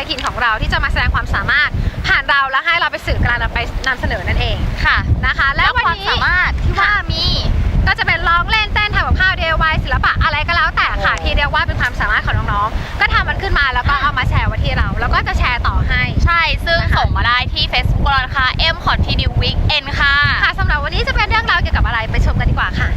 วัยถิ่นของเราที่จะมาแสดงความสามารถ ผ่านเราและให้เราไปสื่อกลางนำไปนำเสนอนั่นเองค่ะนะคะ และแล้ววันความนี้สามารถที่ว่ามี ก็จะเป็นร้องเล่นเต้นทำกับข้าว DIY ศิลปะอะไรก็แล้วแต่ค่ะ ที่เรียกว่าเป็นความสามารถของน้องๆ ก็ทำมันขึ้นมาแล้วก็เอามาแชร์ไว้ที่เรา แล้วก็จะแชร์ต่อให้ ใช่ ซึ่งนะคะ ส่งมาได้ที่ Facebook เรานะคะ M Continue Weekend ค่ะ ค่ะสำหรับวันนี้จะเป็นเรื่องราวเกี่ยวกับอะไรไปชมกันดีกว่าค่ะ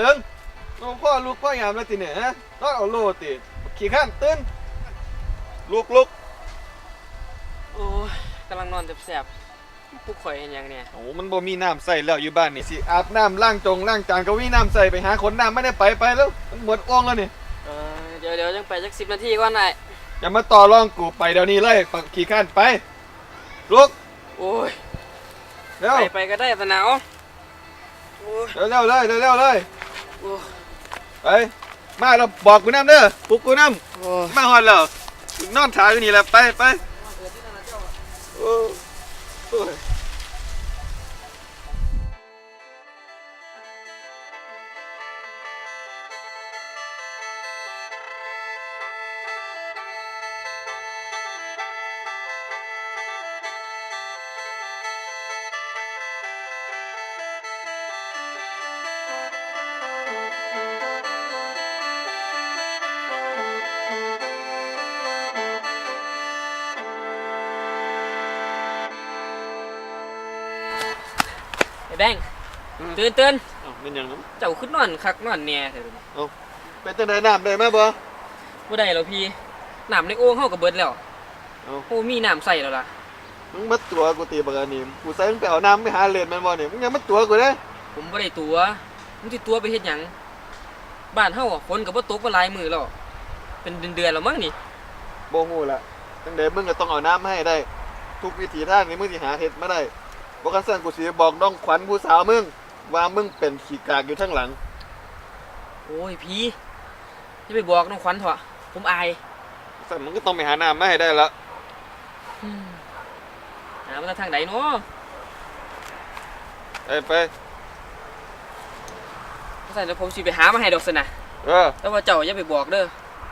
เอาปักเตึงน้องพ่อลูกพ่อยามแล้วติเนี่ยฮะนอนเอาโลติขี่ข้านตื่นลุกลุกโอ้ยกำลังนอนแสบๆผู้ข่อยเห็นยังเนี่ยโอ้มันบ่มีน้ำใส่แล้วอยู่บ้านนี่สิอาบน้ำล้างจงล้างจานก็มีน้ำใส่ไปหาคนน้ำไม่ได้ไปไปแล้วมันหมดอ่องแล้วนี่เออเดี๋ยวเดี๋ยวยังไปสักสิบนาทีก่อนนายอย่ามาต่อรองกูไปเดี๋ยวนี้เลยปักขี่ข้านไปลุกโอ้ยเร็วไปไปก็ได้แต่หนาวโอ้ยเร็วเร็วเลยเร็วเร็วเลย โอ้ยไปมาเราบอกกูน้ำเด้อปลุกกูน้โอ้ยำมาหอดแล้วนอนถ่ายอยู่นี่แหละไปไปโอ้โอ้ย แบงค์ตื่นตื่นเอ้าเป็นหยังนั้นเจ้าขึ้นนอนคักนอนเนี่ยเถอะเป็นจังไดน้ำได้ไหมบ่บ่ได้แล้วพี่น้ำในโอ่งเฮาก็เบิดแล้วเอ้าโอ้มีน้ำใส่แล้วล่ะมึงมาตัวกูตีบักอันนี้กูใส่มึงไปเอาน้ำไปหาเลนแมันบ่เนี่ยมึงยังมาตัวกูเด้ผมบ่ได้ตัวมึงสิตัวไปเฮ็ดหยังบ้านเฮาอะฝนก็บ่ตกมาหลายมื้อแล้วเป็นเดือนๆแล้วมั้งนี่บ่ฮู้ละจังไดมึงก็ต้องเอาน้ำมาให้ได้ ทุกวิถีทางนี่มึงสิหาเฮ็ดมาได้ บ่คันซั่นกูสิบอกน้องขวัญผู้สาวมึง ว่ามึงเป็นขี้กากอยู่ข้างหลัง โอ้ยพี่อย่าไปบอกน้องขวัญเถอะผมอายซั่นมึงก็ต้องไปหาน้ำมาให้ได้ละหามาทางไหนเนาะไปไปใส่แล้วผมสิไปหามาให้ดอกสนะเออ แต่ว่าเจ้าอย่าไปบอกเด้อ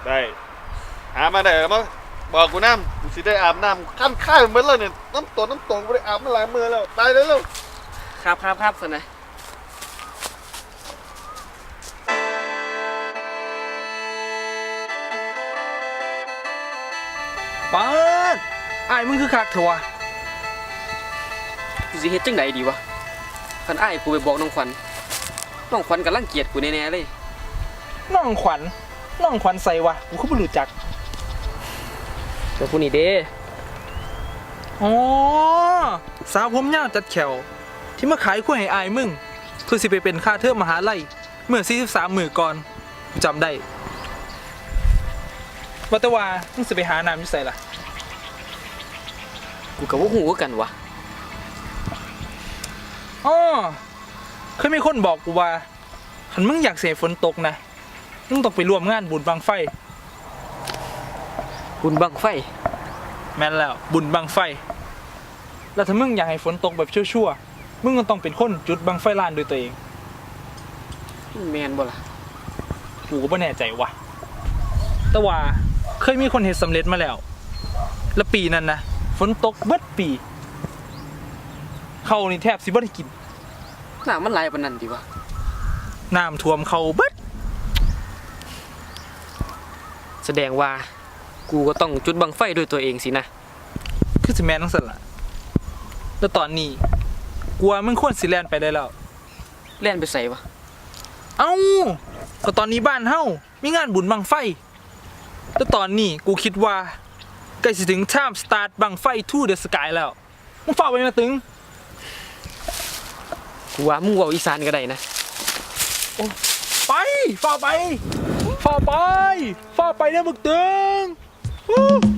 ได้ หามาได้แล้วมั้ง บอกกูน้ำกูสิได้อาบน้ำขั้นค่ายหมดแล้วเนี่ยน้ำตกน้ำตกกูได้อาบมาหลายมือแล้วตายแล้วเร็วครับครับครับสนะป้าดอ้ายมึงคือคักเถอะวะกูสิเฮ็ดจังไดดีวะคันอ้ายกูไปบอกน้องขวัญน้องขวัญกำลังเกลียดกูแน่ๆเลย น้องขวัญน้องขวัญใส่วะกูก็ไม่รู้จัก แต่ผู้นี้เด้อ๋อสาวผมยาวจัดแขวที่มาขายกล้วยให้อายมึงเพื่อสิไปเป็นค่าเทอมมหาลัยเมื่อ43มื้อก่อนกูจำได้ว่าแต่ว่ามึงสิไปหาน้ำอยู่ใส่ล่ะ กูกับว่าหูคือกันวะอ๋อเคยมีคนบอกกูว่าหันมึงอยากเสียฝนตกนะ มึงต้องไปร่วมงานบุญบังไฟ บุญบังไฟ แม่นแล้ว บุญบังไฟ แล้วถ้ามึงอยากให้ฝนตกแบบชั่วๆ มึงก็ต้องเป็นคนจุดบังไฟลานด้วยตัวเอง แมนบ่ล่ะกูก็ไม่แน่ใจว่ะ แต่ว่าเคยมีคนเห็นสำเร็จมาแล้ว แล้วปีนั้นนะฝนตกเบิดปี เขานี่แทบสิบ่ได้กิน น้ำมันไหลปานนั้นดีวะน้ำท่วมเขาเบิดแสดงว่า กูก็ต้องจุดบังไฟด้วยตัวเองสินะ คือสิแม่นทั้งสันละแล้วตอนนี้กลัวมึงควรสิแลนไปได้แล้ว เล่นไปใส่วะเอ้า ก็ตอนนี้บ้านเฮามีงานบุญบังไฟแต่ตอนนี้กูคิดว่าใกล้สิถึง time start บังไฟ to the sky แล้วมึงฝากไปนะตึง กูว่ามึงเว่าอีสานก็ได้นะ ไปฝ่าไปฝ่าไปฝ่าไปเนี่ยมึกตึง วู้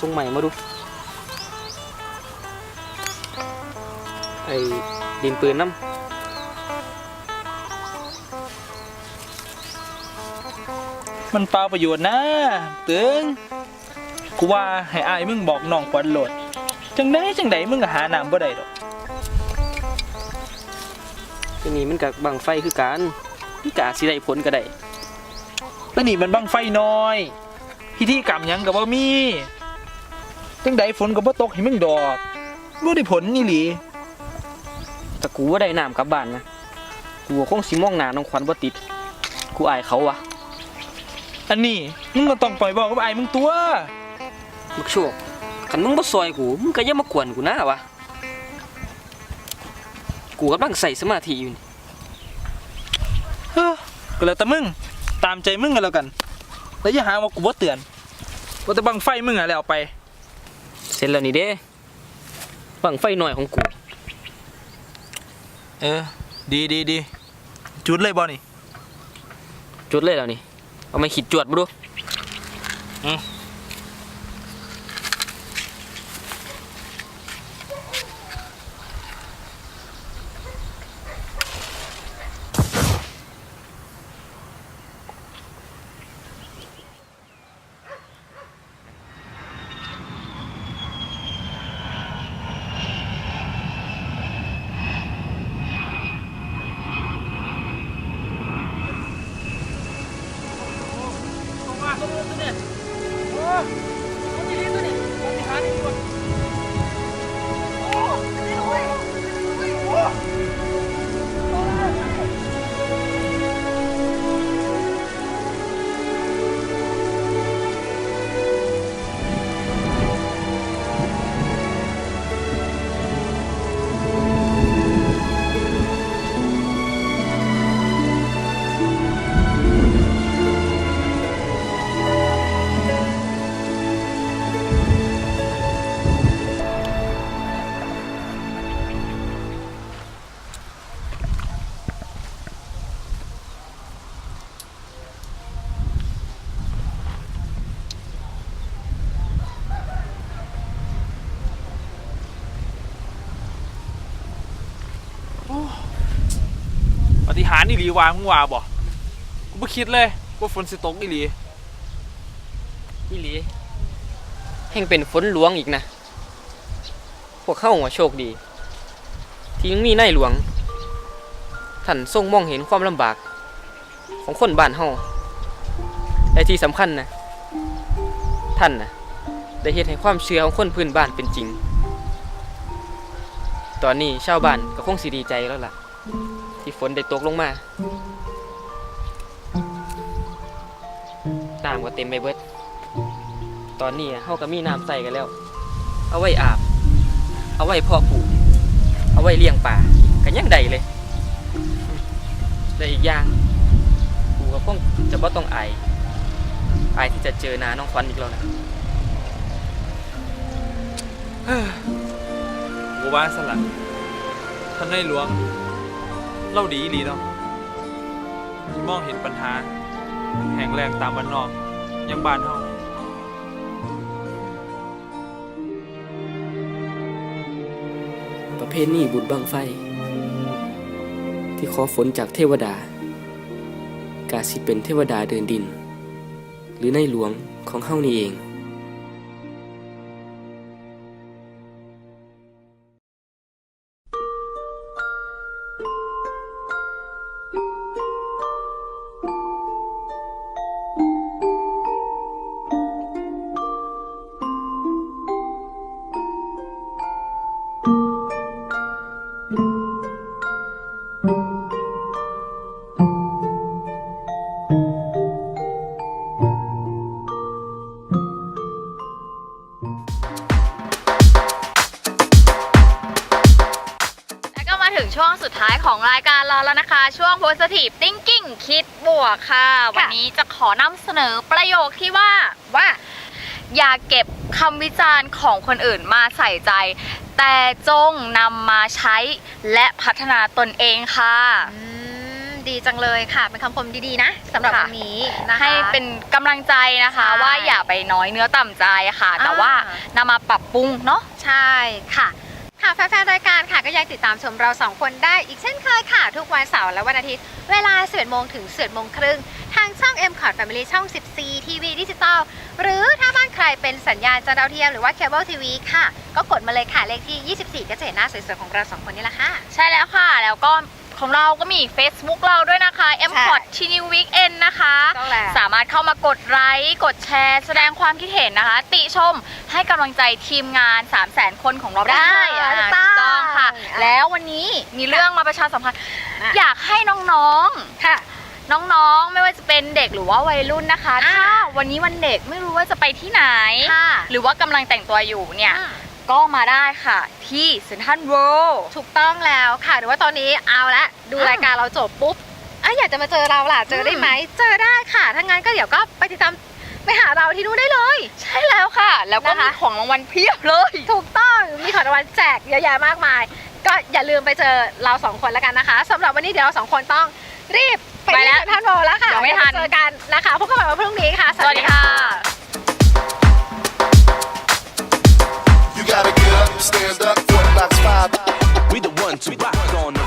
ส่งใหม่มาดู ไอ้ดินปืนน้ำมันเปล่าประโยชน์นะตึงกูว่าให้อายมึงบอกน้องควันโหลด จังได้จังไดมึงก็หาน้ำบ่ได้ดอกทีนี้มันกับบังไฟคือการมันกอาจสิได้ผลก็ได้แล้วนี่มันบังไฟน้อย พิธีกรรมหยังก็บ่มี จังไดฝนก็บ่ตกให้มึงดอกบ่ได้ผลนี่หลีแต่กูว่าได้น้ำกลับบ้านนะ กูก็คงสิมองหน้าน้องขวัญบ่ติด กูอายเขาวะอันนี้มึงก็ต้องปล่อยบอกกับอายมึงตัว มึกโชคคันมึงบ่ซอยกู มึงก็อย่ามากวนกูนะวะ กูกำลังใส่สมาธิอยู่นี่เฮ้อก็แล้วแต่มึง ตามใจมึงกันแล้วกัน แล้วอย่าหาว่ากูบ่เตือนว่าแต่บังไฟมึงอะแล้วไปเสร็จแล้วนี่เด้บังไฟหน่อยของกู เออ ดีดีดีจุดเลยบ่นี่ จุดเลยแล้วนี่ เอามาขีดจวดบ่ดูอืม อีหลีวามึงว่าบ่กูไม่คิดเลยว่าฝนสิตกอีหลีอีหลีแห่งเป็นฝนหลวงอีกนะ พวกเข้าหัวโชคดี ที่ยังมีนายหลวง ท่านทรงมองเห็นความลำบาก ของคนบ้านเฮาและที่สำคัญนะ ท่านนะได้เฮ็ดให้ความเชื่อของคนพื้นบ้านเป็นจริง ตอนนี้ชาวบ้านก็คงสิดีใจแล้วล่ะ ที่ฝนได้ตกลงมาน้ำก็เต็มไปเบิด ตอนนี้เฮาก็มีน้ำใส่กันแล้ว เอาไว้อาบ เอาไว้เพาะปลูก เอาไว้เลี้ยงป่ากันยังใดเลยและอีกอย่างกูก็คงจะบ่ต้องอายอายที่จะเจอหนาน้องควันอีกแล้วนะบัวบ้านสลัดท่านในหลวง เล่าดีอีหลีเนาะที่มองเห็นปัญหา แห่งแรงตามบ้านนอกยังบ้านเฮาประเพณีบุญบังไฟ ที่ขอฝนจากเทวดากาสิเป็นเทวดาเดินดิน หรือในหลวงของเฮานี่เอง เราแล้วนะคะช่วง positive thinking คิดบวกค่ะ วันนี้จะขอนำเสนอประโยคที่ว่าว่า อย่าเก็บคำวิจารณ์ของคนอื่นมาใส่ใจ แต่จงนำมาใช้และพัฒนาตนเองค่ะอืมดีจังเลยค่ะ เป็นคำคมดีๆนะสำหรับค่ะวันนี้นะคะให้เป็นกำลังใจนะคะใช่ว่าอย่าไปน้อยเนื้อต่ำใจค่ะ แต่อ่าว่านำมาปรับปรุงเนาะใช่ค่ะ ค่ะแฟนๆรายการค่ะก็ยังติดตามชมเราสองคนได้อีกเช่นเคยค่ะ ทุกวันเสาร์และวันอาทิตย์ เวลา11โมงถึง11โมงครึ่งทางช่อง M c o t Family ช่อง 14 ทีวีดิจิตอลหรือถ้าบ้านใครเป็นสัญญาณจอดาวเทียมหรือว่าเคเบิลทีวีค่ะ ก็กดมาเลยค่ะเลขที่ 24 ก็จะเห็นหน้าสวยๆของเราสองคนนี่แหละค่ะ ใช่แล้วค่ะ แล้วก็ ของเราก็มี Facebook เราด้วยนะคะ m c o t ใช่ t n e w Weekend นะคะ ต้องแล้ว สามารถเข้ามากดไลค์กดแชร์ แสดงความคิดเห็นนะคะ ติชมให้กำลังใจทีมงาน 3 0 0 0 0 0 คนของเราได้ได้อ่าถูถูกกต้องต้องค่ะ อะแล้ววันนี้มีเรื่องมาประชาสัมพันธ์อะ อยากให้น้องๆ ค่ะ น้องๆ ไม่ว่าจะเป็นเด็กหรือว่าวัยรุ่นนะคะ อ่า ถ้าวันนี้วันเด็กไม่รู้ว่าจะไปที่ไหน ค่ะ หรือว่ากำลังแต่งตัวอยู่เนี่ยอืม ก็มาได้ค่ะ ที่เซ็นทรัลเวิลด์ถูกต้องแล้วค่ะหรือว่าตอนนี้เอาละดูอืมรายการเราจบปุ๊บอะอยากจะมาเจอเราล่ะเจอได้ไหมเจอได้ค่ะถ้างั้นก็เดี๋ยวก็ไปติดตามไปหาเราที่นู่นได้เลย ใช่แล้วค่ะ แล้วก็นะคะมีของรางวัลเพียบเลย ถูกต้องมีของรางวัลแจกเยอะแยะมากมาย ก็อย่าลืมไปเจอเราสองคนแล้วกันนะคะสำหรับวันนี้เดี๋ยวเราสองคนต้องรีบไปไปที่แล้วเซ็นทรัลโวลด์แล้วค่ะเดี๋ยวไม่ทันเจอกันนะคะพบกันใหม่วันพรุ่งนี้ค่ะ สวัสดีค่ะ stand up, four blocks, five. We the ones to rock on